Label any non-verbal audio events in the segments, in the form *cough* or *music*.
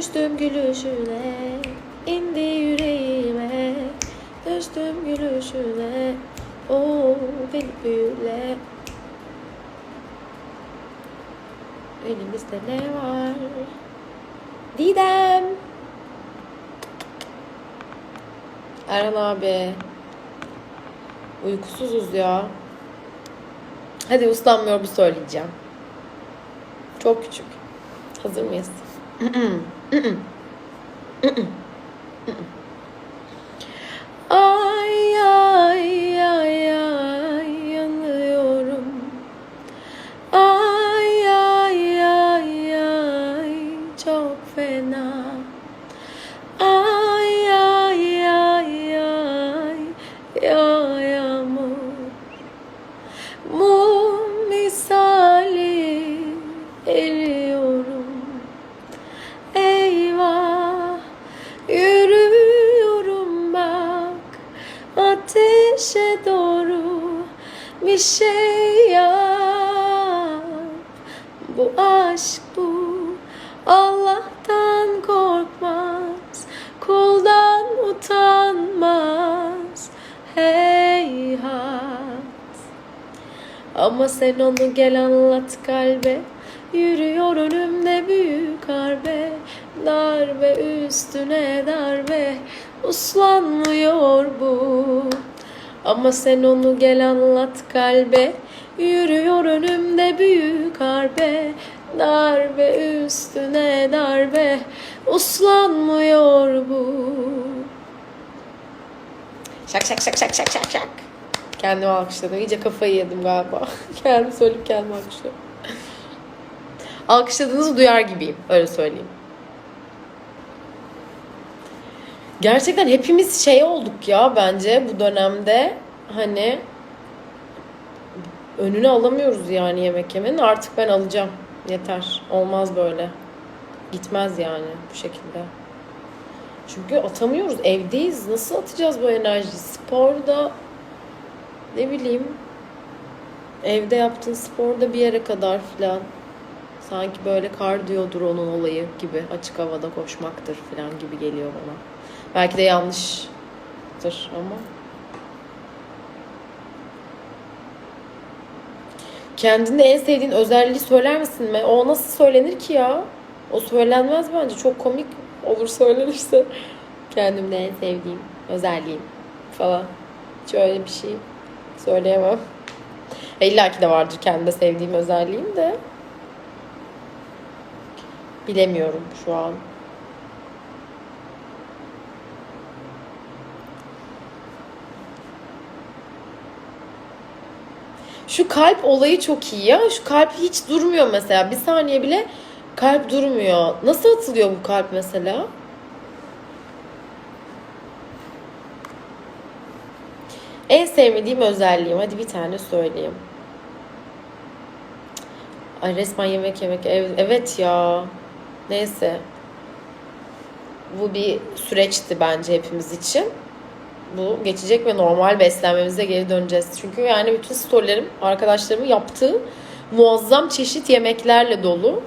Düştüm gülüşüne indi yüreğime. Düştüm gülüşüne o beni büyüle Elimizde ne var? Didem! Erhan abi. Uykusuzuz ya. Hadi uslanmıyor bu söyleyeceğim. Çok küçük. Hazır mıyız? *clears throat* Ay ay ay sen onu gel anlat kalbe. Yürüyor önümde büyük harbe. Darbe üstüne darbe. Uslanmıyor bu. Ama sen onu gel anlat kalbe. Yürüyor önümde büyük harbe. Darbe üstüne darbe. Uslanmıyor bu. Şak şak şak şak şak şak şak Kendimi alkışladım. İyice kafayı yedim galiba. *laughs* Kendim söyleyip kendimi alkışlıyorum. Alkışladığınızı duyar gibiyim. Öyle söyleyeyim. Gerçekten hepimiz şey olduk ya bence bu dönemde. Hani önünü alamıyoruz yani yemek yemenin. Artık ben alacağım. Yeter. Olmaz böyle. Gitmez yani bu şekilde. Çünkü atamıyoruz. Evdeyiz. Nasıl atacağız bu enerjiyi? Sporda ne bileyim evde yaptığın sporda bir yere kadar filan sanki böyle kardiyodur onun olayı gibi açık havada koşmaktır filan gibi geliyor bana. Belki de yanlıştır ama kendinde en sevdiğin özelliği söyler misin mi? O nasıl söylenir ki ya? O söylenmez bence. Çok komik olur söylenirse. *laughs* Kendimde en sevdiğim özelliğim falan. Hiç öyle bir şey söyleyemem. E, İlla ki de vardır kendimde sevdiğim özelliğim de. Bilemiyorum şu an. Şu kalp olayı çok iyi ya. Şu kalp hiç durmuyor mesela. Bir saniye bile kalp durmuyor. Nasıl atılıyor bu kalp mesela? En sevmediğim özelliğim. Hadi bir tane söyleyeyim. Ay resmen yemek yemek. ev- Evet ya. Neyse. Bu bir süreçti bence hepimiz için. Bu geçecek ve normal beslenmemize geri döneceğiz. Çünkü yani bütün storylerim arkadaşlarımın yaptığı muazzam çeşit yemeklerle dolu.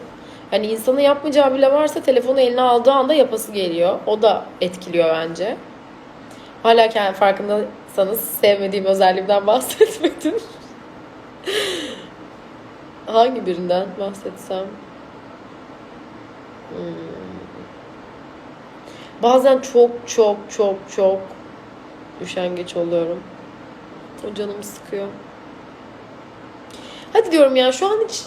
Hani insanın yapmayacağı bile varsa telefonu eline aldığı anda yapası geliyor. O da etkiliyor bence. Hala kendi farkındaysanız sevmediğim özelliğimden *laughs* bahsetmedim. Hangi birinden bahsetsem? Hmm. Bazen çok çok çok çok üşengeç oluyorum. O canımı sıkıyor. Hadi diyorum ya şu an hiç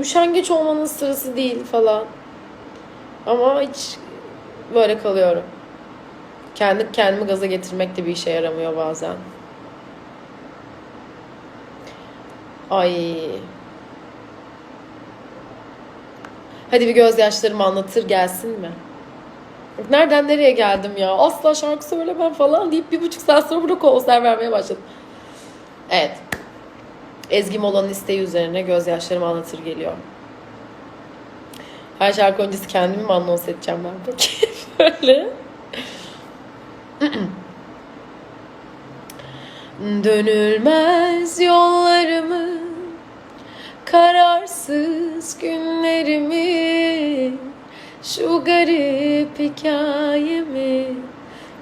üşengeç olmanın sırası değil falan. Ama hiç böyle kalıyorum. Kendi kendimi gaza getirmek de bir işe yaramıyor bazen. Ay. Hadi bir gözyaşlarımı anlatır gelsin mi? Nereden nereye geldim ya? Asla şarkı söylemem falan deyip bir buçuk saat sonra burada konser vermeye başladım. Evet. Ezgi Mola'nın isteği üzerine gözyaşlarımı anlatır geliyor. Her şarkı öncesi kendimi mi anons edeceğim ben peki? *laughs* Böyle. *clears throat* Dönülmez yollarımı Kararsız günlerimi Şu garip hikayemi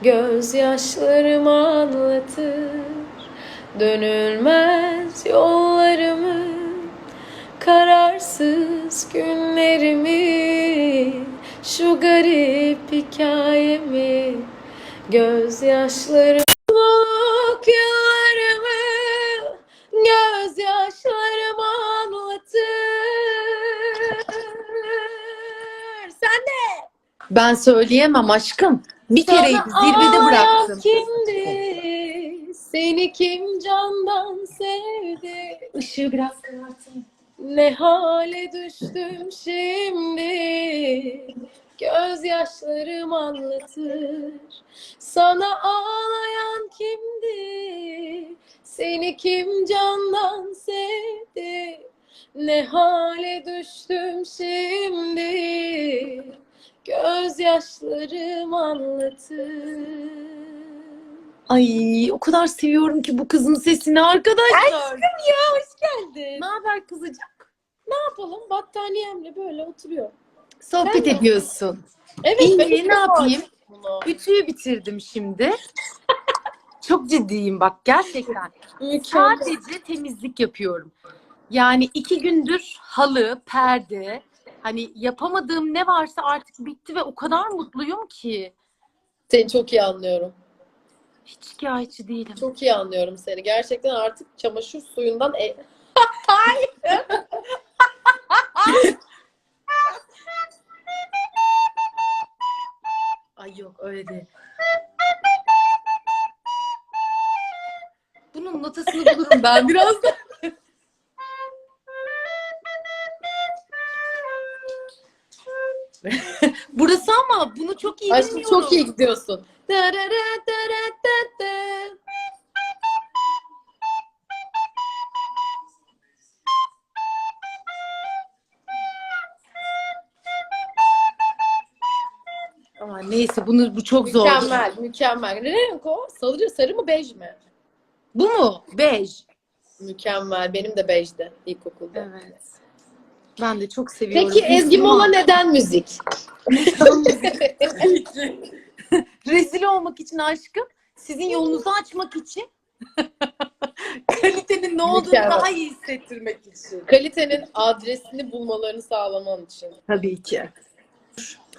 gözyaşlarım anlatır. Dönülmez yollarımı kararsız günlerimi Şu garip hikayemi gözyaşlarım Mutluluk yıllarımı gözyaşlarım anlatır Sen de Ben söyleyemem aşkım. Bir Sana zirvede ağlayan bıraktım. kimdi? Seni kim candan sevdi? Işığı biraz kıvırtayım. Ne hale düştüm şimdi Gözyaşlarım anlatır Sana ağlayan kimdi Seni kim candan sevdi Ne hale düştüm şimdi Gözyaşlarım anlatır Ay o kadar seviyorum ki bu kızın sesini arkadaşlar. ya hoş geldin. Ne haber kızıcık? Ne yapalım? Battaniyemle böyle oturuyor. Sohbet Sen- ediyorsun. Evet. İyi, ben ne yapayım? Bunu. Ütüyü bitirdim şimdi. *laughs* Çok ciddiyim bak gerçekten. Sadece temizlik yapıyorum. Yani iki gündür halı, perde, hani yapamadığım ne varsa artık bitti ve o kadar mutluyum ki. Seni çok iyi anlıyorum. Hiç şikayetçi değilim. Çok iyi anlıyorum seni. Gerçekten artık çamaşır suyundan e- *laughs* Ay *laughs* yok öyle değil. Bunun notasını bulurum ben birazdan. *laughs* Burası ama bunu çok iyi Aşkım bilmiyorum. çok iyi gidiyorsun. Darara neyse bunu bu çok zor. Mükemmel, mükemmel. Ne renk o? Sarı, sarı mı bej mi? Bu mu? Bej. Mükemmel. Benim de bejdi ilkokulda. Evet. Ben de çok seviyorum. Peki Ezgi Müslüman. Mola neden müzik? *laughs* Rezil olmak için aşkım. Sizin yolunuzu açmak için. *laughs* Kalitenin ne olduğunu Mükemmel. daha iyi hissettirmek için. Kalitenin adresini bulmalarını sağlaman için. Tabii ki.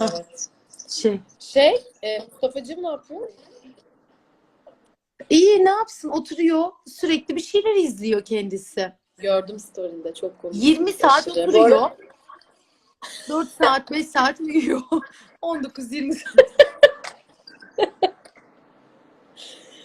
Evet. Şey. Şey, e, Mustafa'cığım ne yapıyor? İyi ne yapsın? Oturuyor. Sürekli bir şeyler izliyor kendisi. Gördüm story'inde çok komik. 20 saat Aşırı. Oturuyor. arada 4 saat, 5 saat uyuyor. *laughs* 19-20 saat.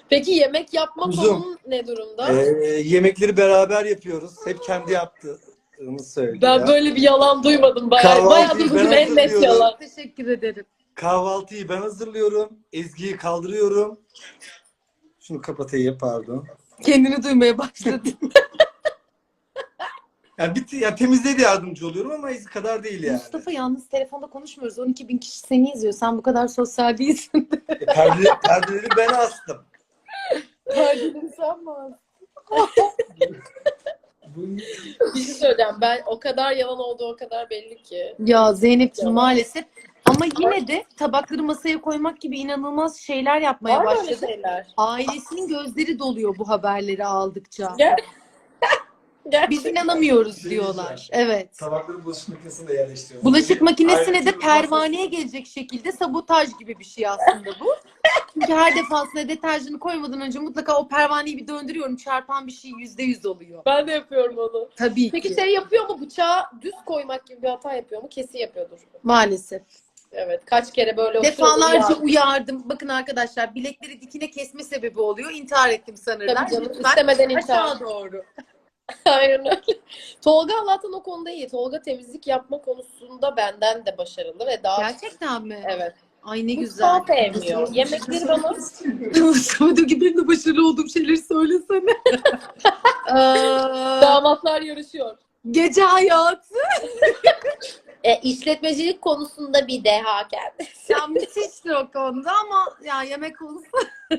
Peki yemek yapma konun ne durumda? Ee, yemekleri beraber yapıyoruz. Hep kendi yaptığını söylüyor. ben böyle bir yalan duymadım bayağı. Kahvaltıyı Bayağı duydum en net hazırlıyorum. yalan. Teşekkür ederim. Kahvaltıyı ben hazırlıyorum. Ezgi'yi kaldırıyorum. Şunu kapatayım pardon. Kendini duymaya başladı. Yani *laughs* bitti ya temizliğe de yardımcı oluyorum ama Ezgi kadar değil yani. Mustafa yalnız telefonda konuşmuyoruz. 12 bin kişi seni izliyor. Sen bu kadar sosyal değilsin. E, perde, perdeleri ben astım. Pardon sen mi aldın? Bir şey söyleyeceğim. Ben o kadar yalan olduğu o kadar belli ki. Ya Zeynep'ciğim maalesef. Ama yine de tabakları masaya koymak gibi inanılmaz şeyler yapmaya Var mı öyle başladı. şeyler? Ailesinin gözleri doluyor bu haberleri aldıkça. Gel. *laughs* Biz inanamıyoruz Şey diyorlar. Evet. Tabakları bulaşık makinesine yerleştiriyorum. Bulaşık makinesine Ayrıca de pervaneye gelecek şekilde sabotaj gibi bir şey aslında bu. *laughs* Çünkü her defasında deterjanı koymadan önce mutlaka o pervaneyi bir döndürüyorum. Çarpan bir şey yüzde yüz oluyor. Ben de yapıyorum onu. Tabii Peki ki. şey yapıyor mu? Bıçağı düz koymak gibi bir hata yapıyor mu? Kesin yapıyordur. Maalesef. Evet. Kaç kere böyle Defalarca uyar. uyardım. Bakın arkadaşlar bilekleri dikine kesme sebebi oluyor. İntihar ettim sanırlar. Tabii canım. Lütfen istemeden intihar. aşağı doğru. *laughs* Aynen öyle. Tolga Allah'tan o konuda iyi. Tolga temizlik yapma konusunda benden de başarılı ve daha Gerçekten mi? evet. Ay ne güzel. Mutfağı sevmiyor. Yemekleri bana Mustafa diyor ki benim de başarılı olduğum şeyleri söylesene. Aa, *laughs* damatlar yarışıyor. gece hayatı. *laughs* E, işletmecilik konusunda bir deha kendisi. Ya müthiştir o konuda ama ya yemek konusu. *laughs*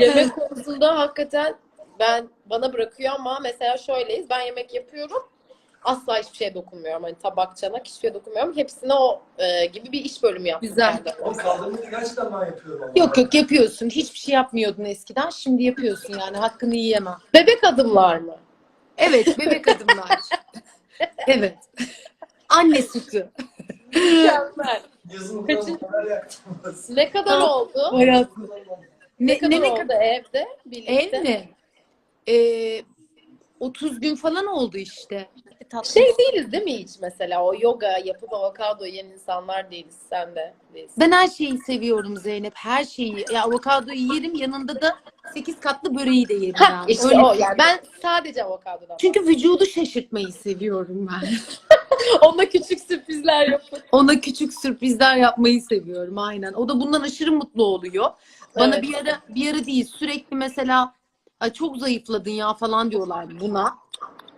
Yemek konusunda hakikaten ben bana bırakıyor ama mesela şöyleyiz. Ben yemek yapıyorum. asla hiçbir şeye dokunmuyorum. Hani tabak, çanak hiçbir şeye dokunmuyorum. Hepsine o e, gibi bir iş bölümü yaptım. Güzel. kendim. O kaldırmayı gerçekten ben yapıyorum ama. Yok yok yapıyorsun. Hiçbir şey yapmıyordun eskiden. Şimdi yapıyorsun yani. Hakkını yiyemem. Bebek adımlar mı? Evet bebek adımlar. *laughs* evet. Anne sütü. Mükemmel. Yazın Kaçın- ne kadar Ha. oldu? Hayatım. Ne, Ne, kadar ne, ne oldu kadar? evde? Birlikte? Ev mi? Ee, 30 gün falan oldu işte. Tatlı. Şey değiliz değil mi hiç mesela? O yoga yapıp avokado yiyen insanlar değiliz. Sen de değilsin. Ben her şeyi seviyorum Zeynep. Her şeyi. Ya avokadoyu yerim yanında da 8 katlı böreği de yerim Hah, yani. işte Öyle- o yani. Ben sadece avokadodan. Çünkü vücudu şaşırtmayı seviyorum ben. *laughs* *laughs* Onda küçük sürprizler yapıp. Ona küçük sürprizler yapmayı seviyorum aynen. O da bundan aşırı mutlu oluyor. Bana Evet. bir ara bir ara değil sürekli mesela "Ay çok zayıfladın ya falan diyorlar buna.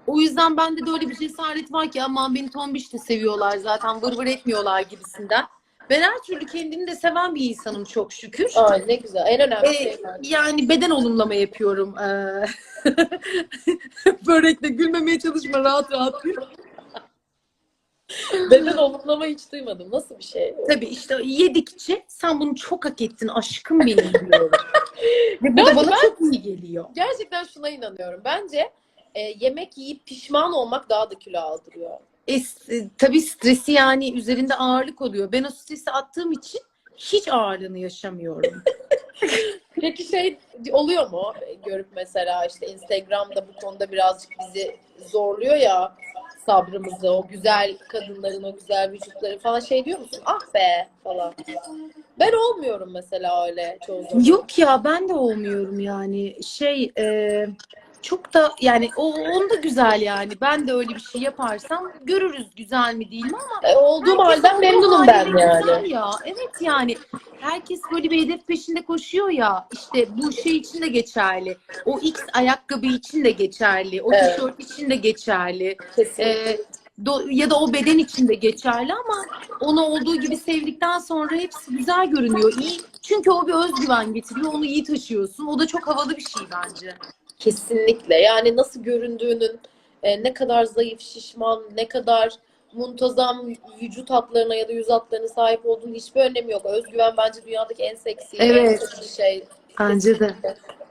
O yüzden bende de öyle bir cesaret var ki aman beni tombiş de seviyorlar zaten vır vır etmiyorlar gibisinden. Ben her türlü kendini de seven bir insanım çok şükür. Ay ne güzel. En önemli Ee, şey bence. yani beden olumlama yapıyorum. Ee, *laughs* Börekle gülmemeye çalışma rahat rahat gül. *laughs* Beden olumlama hiç duymadım. Nasıl bir şey? Tabii işte yedikçe sen bunu çok hak ettin aşkım benim diyorum. *laughs* Ve bu da bana ben- çok iyi geliyor. Gerçekten şuna inanıyorum. Bence e, yemek yiyip pişman olmak daha da kilo aldırıyor. E, e, tabii stresi yani üzerinde ağırlık oluyor. Ben o stresi attığım için hiç ağırlığını yaşamıyorum. *laughs* Peki şey oluyor mu? Görüp mesela işte Instagram'da bu konuda birazcık bizi zorluyor ya sabrımızı, o güzel kadınların o güzel vücutları falan şey diyor musun? Ah be falan. Ben olmuyorum mesela öyle çoğu zaman. Yok ya ben de olmuyorum yani. Şey e, çok da yani o onda güzel yani. Ben de öyle bir şey yaparsam görürüz güzel mi değil mi ama E, olduğum Herkes halden memnunum ben haliyle yani. güzel Ya. Evet yani herkes böyle bir hedef peşinde koşuyor ya. İşte bu şey için de geçerli. O X ayakkabı için de geçerli. O Evet. tişört için de geçerli. Kesin. Ee, do- ya da o beden için de geçerli ama onu olduğu gibi sevdikten sonra hepsi güzel görünüyor. İyi. Çünkü o bir özgüven getiriyor. Onu iyi taşıyorsun. O da çok havalı bir şey bence. Kesinlikle. Yani nasıl göründüğünün, e, ne kadar zayıf, şişman, ne kadar muntazam vücut hatlarına ya da yüz hatlarına sahip olduğunun hiçbir önemi yok. Özgüven bence dünyadaki en seksi, en Evet. seksi şey. Bence de.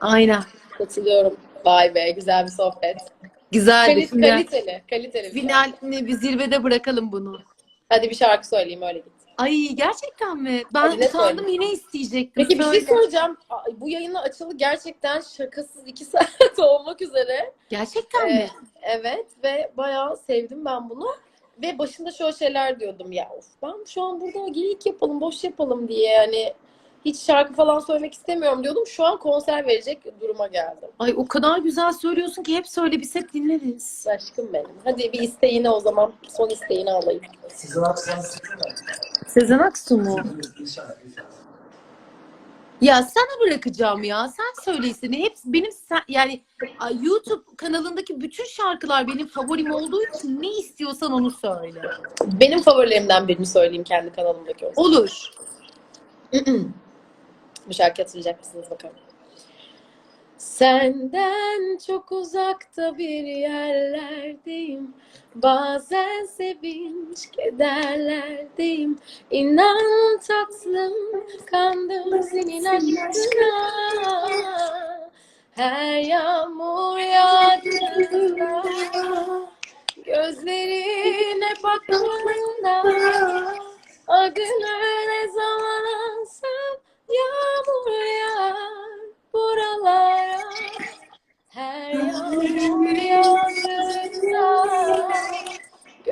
Aynen. Katılıyorum. Vay be, güzel bir sohbet. Güzel bir Kalit, final. kaliteli, kaliteli. Finalini bir zirvede bırakalım bunu. Hadi bir şarkı söyleyeyim öyle git. Ay gerçekten mi? Ben utandım yine isteyecektim. Peki bir şey Söyle. söyleyeceğim. Bu yayını açılı gerçekten şakasız iki *laughs* saat olmak üzere. Gerçekten Ee, mi? Evet ve bayağı sevdim ben bunu. Ve başında şöyle şeyler diyordum ya of ben şu an burada geyik yapalım, boş yapalım diye yani hiç şarkı falan söylemek istemiyorum diyordum. Şu an konser verecek duruma geldim. Ay o kadar güzel söylüyorsun ki hep söyle biz hep dinleriz. Aşkım benim. Hadi bir isteğini o zaman son isteğini alayım. Sezen Aksu mu? Şarkı, bir şarkı. Ya sana bırakacağım ya. Sen söyle istediğini. Hep benim sen, yani YouTube kanalındaki bütün şarkılar benim favorim olduğu için ne istiyorsan onu söyle. Benim favorilerimden birini söyleyeyim kendi kanalımdaki o. Olur. *clears throat* Bu şarkı hatırlayacak mısınız bakalım. Senden çok uzakta bir yerlerdeyim. Bazen sevinç kederlerdeyim. İnan tatlım kandım senin aşkına. Her yağmur yağdığında gözlerine baktığında adını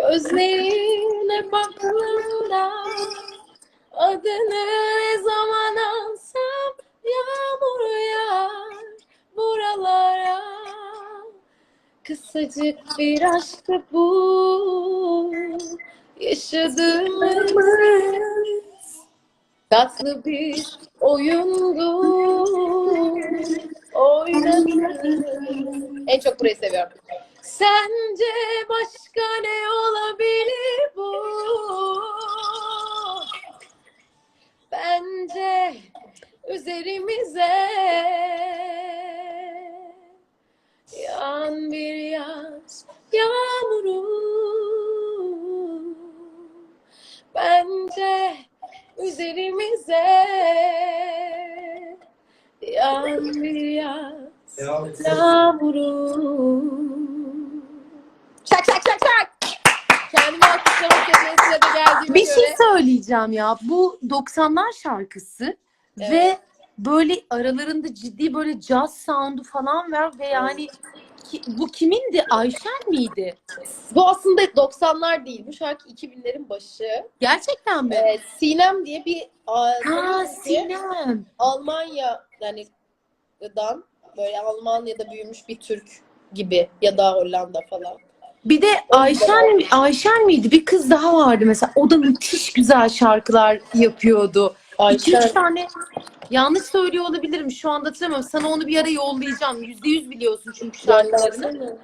gözlerine baktığımda adını ne zaman ansam yağmur yağar buralara. Kısacık bir aşktı bu yaşadığımız tatlı bir oyundu oynadım. En çok burayı seviyorum. Sence başka ne olabilir bu? Bence üzerimize söyleyeceğim ya. Bu 90'lar şarkısı Evet. ve böyle aralarında ciddi böyle jazz sound'u falan var ve yani ki- bu kimindi? Ayşen miydi? Bu aslında 90'lar değil. Bu şarkı 2000'lerin başı. Gerçekten mi? Ee, Sinem diye bir Ha. Sinem. Almanya yani dan böyle Almanya'da büyümüş bir Türk gibi ya da Hollanda falan. Bir de Ayşen Ayşen miydi? Bir kız daha vardı mesela. O da müthiş güzel şarkılar yapıyordu. İki üç Ayşen tane yanlış söylüyor olabilirim. Şu anda hatırlamıyorum. Sana onu bir ara yollayacağım. Yüzde yüz biliyorsun çünkü şarkılarını.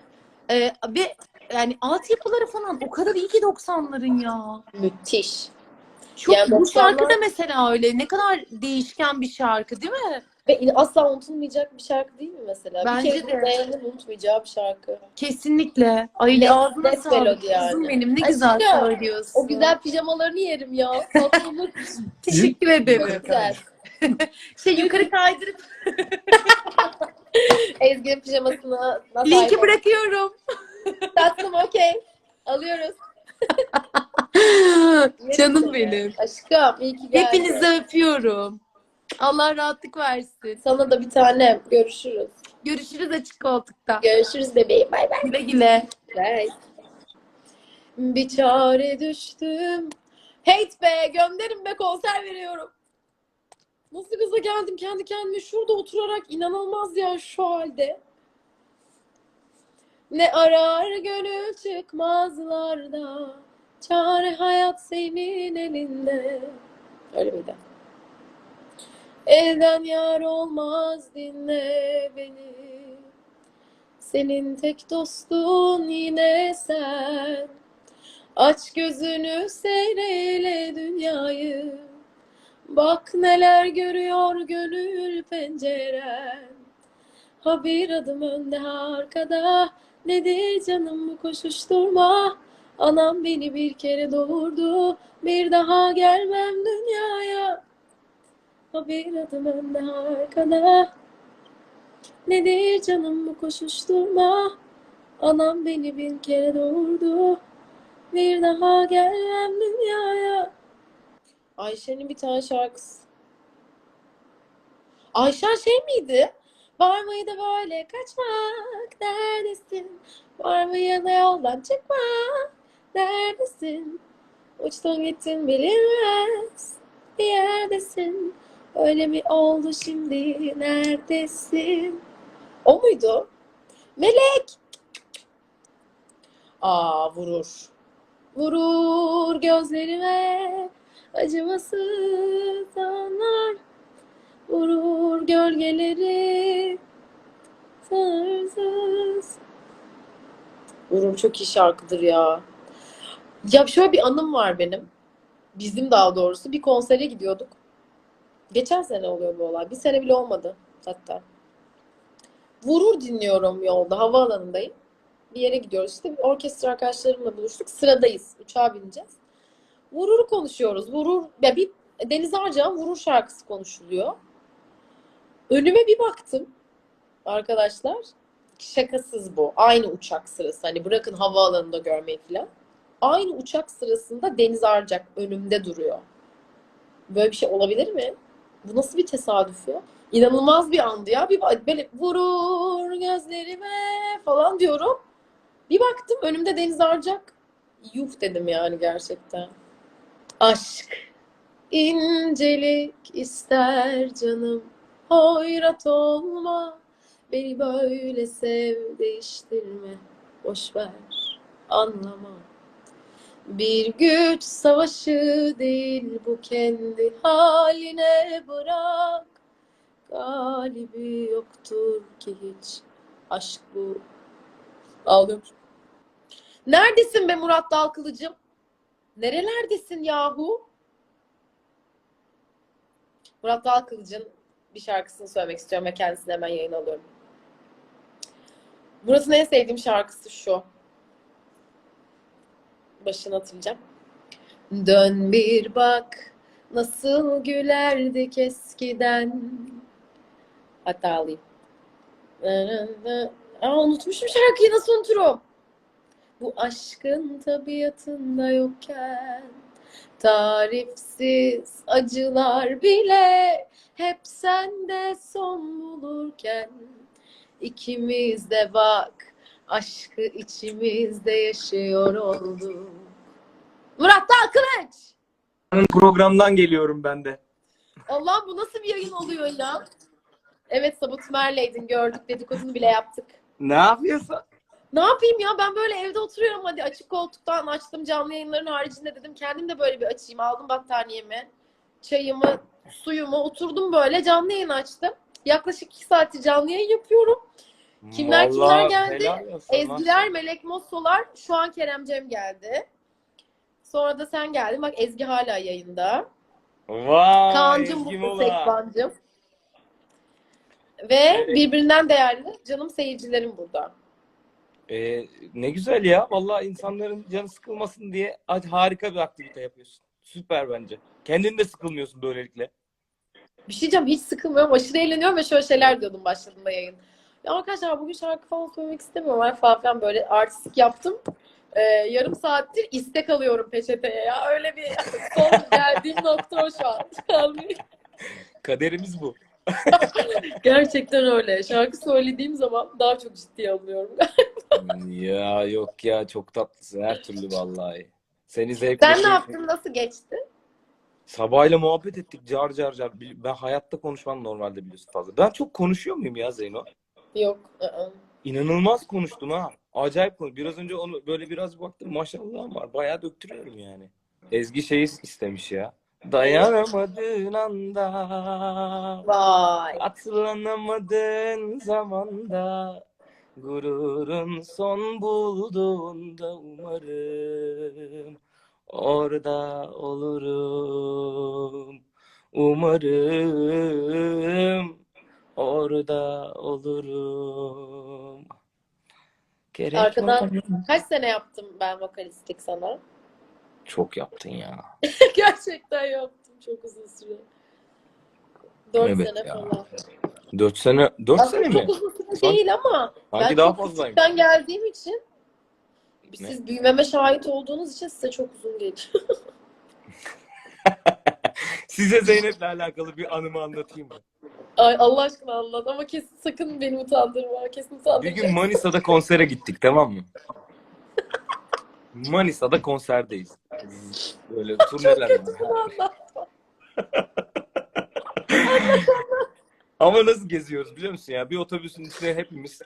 Ee, ve yani altyapıları falan o kadar iyi ki 90'ların ya. Müthiş. Çok, Yani bu 90'lar şarkı da mesela öyle. Ne kadar değişken bir şarkı değil mi? Ve asla unutulmayacak bir şarkı değil mi mesela? Bence bir kere de. unutmayacağı bir şarkı. Kesinlikle. Ay Net- ağzına net sağlık. melodi yani. Kızım benim ne Aşkım, güzel söylüyorsun. O güzel pijamalarını yerim ya. Tatlılık. *laughs* Teşekkür Çok ederim. güzel. *laughs* Şey yukarı kaydırıp *laughs* Ezgi'nin pijamasını nasıl linki bırakıyorum. Tatlım okey. Alıyoruz. Canım benim. Aşkım iyi ki geldin. Hepinizi öpüyorum. Allah rahatlık versin. Sana da bir tane. Görüşürüz. Görüşürüz açık koltukta. Görüşürüz bebeğim. Bay bay. Güle güle. Bye. Bir çare düştüm. Hate be gönderin be konser veriyorum. Nasıl gaza geldim kendi kendime şurada oturarak inanılmaz ya şu halde. Ne arar gönül çıkmazlarda Çare hayat senin elinde Öyle miydi? Elden yar olmaz dinle beni. Senin tek dostun yine sen. Aç gözünü seyreyle dünyayı. Bak neler görüyor gönül penceren Ha bir adım önde ha arkada. Nedir canım bu koşuşturma? Anam beni bir kere doğurdu. Bir daha gelmem dünyaya Ha bir adım önde arkada Nedir canım bu koşuşturma Anam beni bir kere doğurdu Bir daha gelmem dünyaya Ayşe'nin bir tane şarkısı Ayşen şey miydi? Var mıydı böyle kaçmak neredesin? Var mı ya da yoldan çıkmak neredesin? Uçtun gittin bilinmez bir yerdesin. Öyle mi oldu şimdi neredesin? O muydu? Melek. Aa vurur. Vurur gözlerime acımasız anlar. Vurur gölgeleri sınırsız. Vurur çok iyi şarkıdır ya. Ya şöyle bir anım var benim. Bizim daha doğrusu bir konsere gidiyorduk. Geçen sene oluyor bu olay. Bir sene bile olmadı hatta. Vurur dinliyorum yolda. Havaalanındayım. Bir yere gidiyoruz. İşte bir orkestra arkadaşlarımla buluştuk. Sıradayız. Uçağa bineceğiz. Vurur'u konuşuyoruz. Vurur, ya bir Deniz Arca'nın Vurur şarkısı konuşuluyor. Önüme bir baktım arkadaşlar. Şakasız bu. Aynı uçak sırası. Hani bırakın havaalanında görmeyi falan. Aynı uçak sırasında Deniz Arcak önümde duruyor. Böyle bir şey olabilir mi? Bu nasıl bir tesadüf ya? İnanılmaz bir andı ya. Bir böyle vurur gözlerime falan diyorum. Bir baktım önümde Deniz Arcak. Yuh dedim yani gerçekten. Aşk incelik ister canım. Hoyrat olma. Beni böyle sev değiştirme. Boş ver anlama. Bir güç savaşı değil bu kendi haline bırak. Galibi yoktur ki hiç. Aşk bu. Ağlıyorum. Neredesin be Murat Dalkılıcım? Nerelerdesin yahu? Murat Dalkılıç'ın bir şarkısını söylemek istiyorum ve kendisini hemen yayın alıyorum. Murat'ın en sevdiğim şarkısı şu. Başını hatırlayacağım. Dön bir bak Nasıl gülerdik eskiden. Hatta alayım. Aa, unutmuşum şarkıyı nasıl unuturum? Bu aşkın tabiatında yokken Tarifsiz acılar bile hep sende son bulurken ikimiz de bak aşkı içimizde yaşıyor olduk. Murat Dağ Kılıç! Programdan geliyorum ben de. Allah'ım bu nasıl bir yayın oluyor ya? Evet Sabah Tümer'leydin gördük dedikodunu bile yaptık. Ne yapıyorsun? Ne yapayım ya ben böyle evde oturuyorum hadi açık koltuktan açtım canlı yayınların haricinde dedim kendim de böyle bir açayım aldım battaniyemi çayımı suyumu oturdum böyle canlı yayın açtım. Yaklaşık iki saattir canlı yayın yapıyorum. Kimler kimler Vallahi geldi? olsun lan. Ezgiler, Melek Mossolar, şu an Kerem Cem geldi. Sonra da sen geldin. Bak Ezgi hala yayında. Vay. Kaan'cım Mola. Sekbancım. Ve birbirinden değerli canım seyircilerim burada. Ee, ne güzel ya. Vallahi insanların canı sıkılmasın diye harika bir aktivite yapıyorsun. Süper bence. Kendin de sıkılmıyorsun böylelikle. Bir şey diyeceğim hiç sıkılmıyorum. Aşırı eğleniyorum ve şöyle şeyler diyordum başladığında yayın. Ya arkadaşlar bugün şarkı falan söylemek istemiyorum. Ben falan filan böyle artistik yaptım. Ee, yarım saattir istek alıyorum peçeteye ya. Öyle bir *laughs* son geldiğim nokta o şu an. *laughs* Kaderimiz bu. *laughs* Gerçekten öyle. Şarkı söylediğim zaman daha çok ciddiye alıyorum. ya yok ya çok tatlısın her türlü vallahi. Seni zevkle Sen ne yaptın? Nasıl geçti? Sabahıyla muhabbet ettik car car car. Ben hayatta konuşmam normalde biliyorsun fazla. Ben çok konuşuyor muyum ya Zeyno? Yok. ı-ı. İnanılmaz konuştum ha. Acayip konu. Biraz önce onu böyle biraz baktım maşallah var. Bayağı döktürüyorum yani. Ezgi şeyi istemiş ya. Dayanamadığın anda, Vay. atlanamadığın zamanda, gururun son bulduğunda umarım orada olurum. Umarım orada olurum. Gerek Arkadan- yok. Kaç sene yaptım ben vokalistlik sana? Çok yaptın ya. *laughs* Gerçekten yaptım çok uzun süre. Dört Evet sene ya. falan. 4 sene 4 Aslında sene mi? çok uzun süre değil ama Sanki ben daha çok fazlaymış. küçükten geldiğim için Ne? siz büyümeme şahit olduğunuz için size çok uzun geliyor. *laughs* Size Zeynep'le alakalı bir anımı anlatayım mı? Ay Allah aşkına anlat ama kesin sakın beni utandırma. Kesin Bir utandırma. gün Manisa'da konsere gittik tamam mı? Manisa'da konserdeyiz. Böyle turneler var. *laughs* Ama nasıl geziyoruz biliyor musun ya? Bir otobüsün içine hepimiz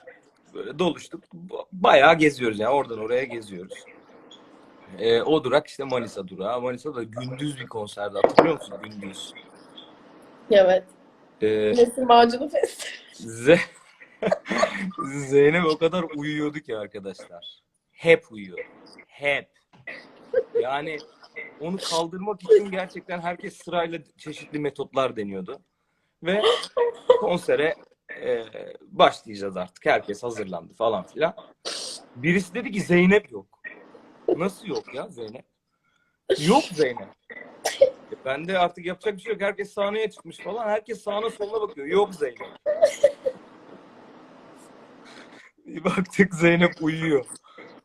böyle doluştuk. Bayağı geziyoruz yani oradan oraya geziyoruz. Ee, o durak işte Manisa durağı. Manisa'da gündüz bir konserdi hatırlıyor musun? Gündüz. Evet. Ee, Nesin Macunu Fest. Ze *laughs* Zeynep o kadar uyuyordu ki arkadaşlar. Hep uyuyor. Hep. Yani onu kaldırmak için gerçekten herkes sırayla çeşitli metotlar deniyordu. Ve konsere e, başlayacağız artık. Herkes hazırlandı falan filan. Birisi dedi ki Zeynep yok. Nasıl yok ya Zeynep? Yok Zeynep. E, Ben de artık yapacak bir şey yok. Herkes sahneye çıkmış falan. Herkes sağına soluna bakıyor. Yok Zeynep. Bir baktık Zeynep uyuyor.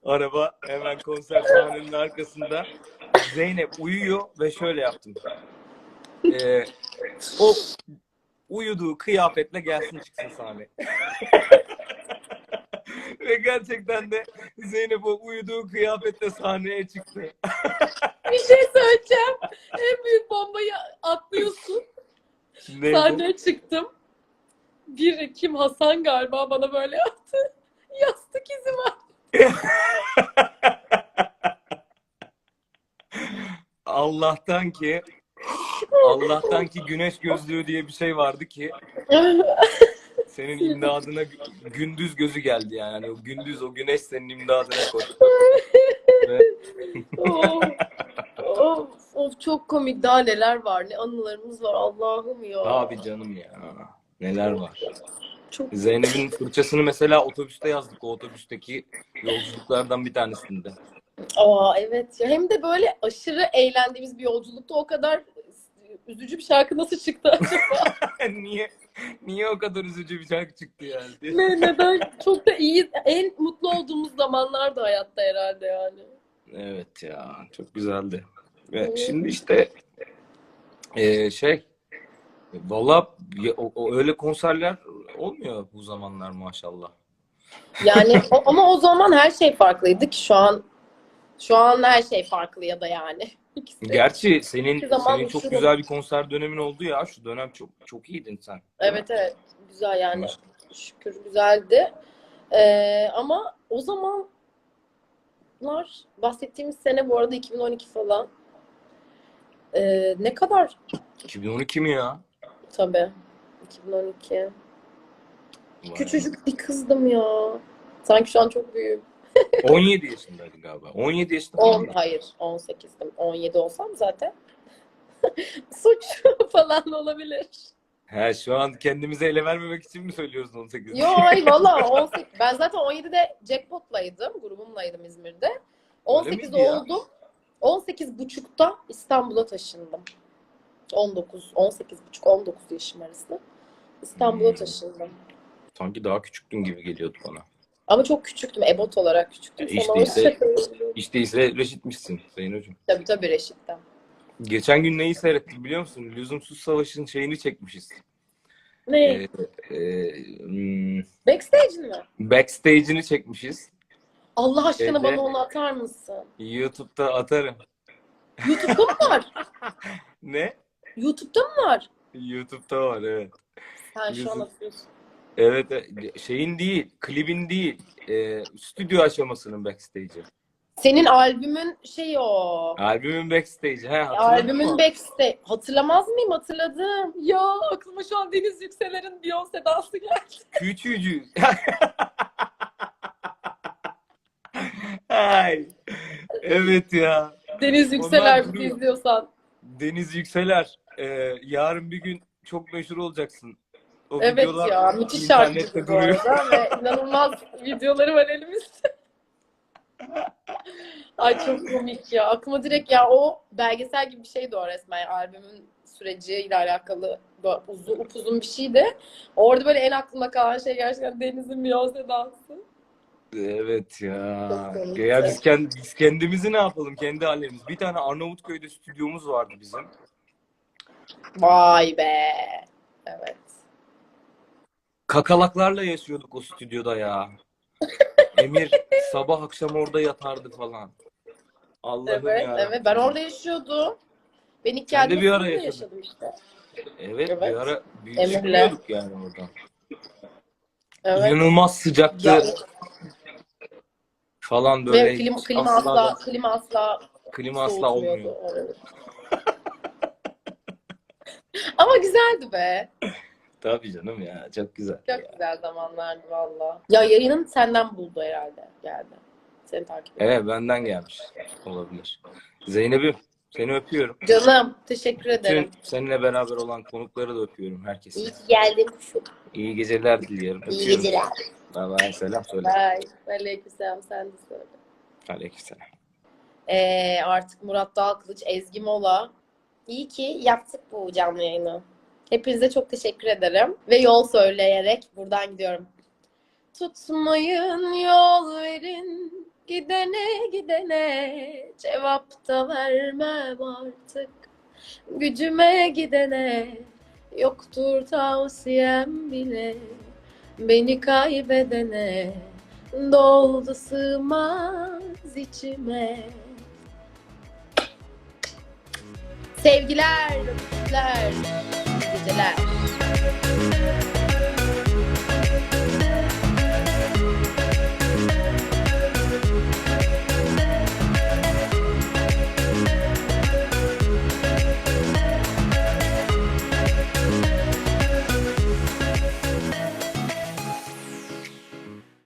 Araba hemen konser sahnenin arkasında. Zeynep uyuyor ve şöyle yaptım. Ee, o uyuduğu kıyafetle gelsin çıksın sahneye. *laughs* ve gerçekten de Zeynep o uyuduğu kıyafetle sahneye çıktı. *laughs* Bir şey söyleyeceğim. En büyük bombayı atlıyorsun. Neydi? Sahneye çıktım. Bir kim Hasan galiba bana böyle yaptı. *laughs* Yastık izi var. *laughs* Allah'tan ki Allah'tan ki güneş gözlüğü diye bir şey vardı ki senin imdadına gü- gündüz gözü geldi yani. Hani o gündüz o güneş senin imdadına koştu. Ve of, of, of, çok komik. Daha neler var. Ne anılarımız var. Allah'ım ya. abi canım ya. Neler var. Çok Zeynep'in fırçasını mesela otobüste yazdık. O otobüsteki yolculuklardan bir tanesinde. Aa evet ya. Hem de böyle aşırı eğlendiğimiz bir yolculukta o kadar üzücü bir şarkı nasıl çıktı acaba? *laughs* niye niye o kadar üzücü bir şarkı çıktı yani? ne, neden? Çok da iyi, en mutlu olduğumuz zamanlardı hayatta herhalde yani. Evet ya çok güzeldi. Ve Evet. şimdi işte eee, şey valla öyle konserler olmuyor bu zamanlar maşallah. Yani o- ama o zaman her şey farklıydı ki şu an şu an her şey farklı ya da yani. *laughs* İkisi. Gerçi senin senin çok uçurum. güzel bir konser dönemin oldu ya. Şu dönem çok çok iyiydin sen. Evet evet güzel yani Maş- şükür güzeldi. Ee, ama o zamanlar bahsettiğimiz sene bu arada 2012 falan. Ee, ne kadar 2012 mi ya? tabii 2012. Vay. Küçücük bir kızdım ya. Sanki şu an çok büyüğüm. 17 yaşındaydın galiba. 17 yaşında 10 falan. hayır 18'dim. 17 olsam zaten *laughs* suç *laughs* falan olabilir. He şu an kendimize ele vermemek için mi söylüyoruz 18? Yo ay valla 18. Ben zaten 17'de jackpot'laydım. Grubumlaydım İzmir'de. 18 miydi ya? oldum. 18 buçukta İstanbul'a taşındım. 19, 18 buçuk, 19 yaşım arası. İstanbul'a Hmm. taşındım. Sanki daha küçüktün gibi geliyordu bana. Ama çok küçüktüm. Ebot olarak küçüktüm. Ya Sana işte- yapıyorum. Hiç değilse reşitmişsin Zeynocuğum. Tabii tabii Reşit'ten. Geçen gün neyi seyrettim biliyor musun? Lüzumsuz Savaş'ın şeyini çekmişiz. Ne? Ee, e, hmm, Backstage'in mi? backstage'ini çekmişiz. Allah aşkına Şeyde- bana onu atar mısın? YouTube'da atarım. YouTube'da mı var? *laughs* Ne? YouTube'da mı var? YouTube'da var evet. Sen şu an atıyorsun. Evet e, şeyin değil, klibin değil, e, stüdyo aşamasının backstage'i. Senin albümün şey o. Albümün backstage'i. He, Albümün backstage. Hatırlamaz mıyım? Hatırladım. Ya aklıma şu an Deniz Yükseler'in Beyoncé dansı geldi. *laughs* Küçücük. Ay. Evet ya. Deniz Yükseler bizi izliyorsan. Deniz Yükseler. e, yarın bir gün çok meşhur olacaksın. O Evet ya müthiş internette şarkı bu arada ve *laughs* inanılmaz videoları var elimizde. Ay çok komik ya. Aklıma direkt ya o belgesel gibi bir şeydi o resmen. Yani albümün süreciyle alakalı uzun, upuzun bir şeydi. Orada böyle en aklıma kalan şey gerçekten Deniz'in Beyoncé dansı. Evet ya. Ya biz, kend, biz kendimizi ne yapalım? Kendi hallerimiz. Bir tane Arnavutköy'de stüdyomuz vardı bizim. Vay be. Kakalaklarla yaşıyorduk o stüdyoda ya. Emir sabah akşam orada yatardı falan. Allah'ım Evet, ya. evet. Ben orada yaşıyordum. Ben ilk Sen de bir ara yaşadın. yaşadım işte. Evet, Evet. bir ara bir Emir'le. çıkıyorduk yani oradan. Evet. İnanılmaz sıcaktı Ya, falan böyle. ve klima, klima asla, klima asla klima asla soğutmuyordu. olmuyor. Evet. *laughs* Ama güzeldi be. Tabii canım ya çok güzel. Çok güzel zamanlardı valla. Ya yayının senden buldu herhalde. Geldi. Seni takip ediyor. Evet benden gelmiş olabilir. Zeynep'im seni öpüyorum. Canım teşekkür ederim. Bütün seninle beraber olan konukları da öpüyorum herkesi. İyi ki geldin kuşum. İyi geceler diliyorum. İyi Öpüyorum. geceler. Bay bay selam söyle. Bye. Aleykümselam sen de söyle. Aleykümselam. Ee, artık Murat Dalkılıç, Ezgi Mola. İyi ki yaptık bu canlı yayını. Hepinize çok teşekkür ederim. Ve yol söyleyerek buradan gidiyorum. Tutmayın yol verin gidene gidene cevap da vermem artık gücüme gidene yoktur tavsiyem bile beni kaybedene doldu sığmaz içime Sevgiler, öpücükler. Deluxe.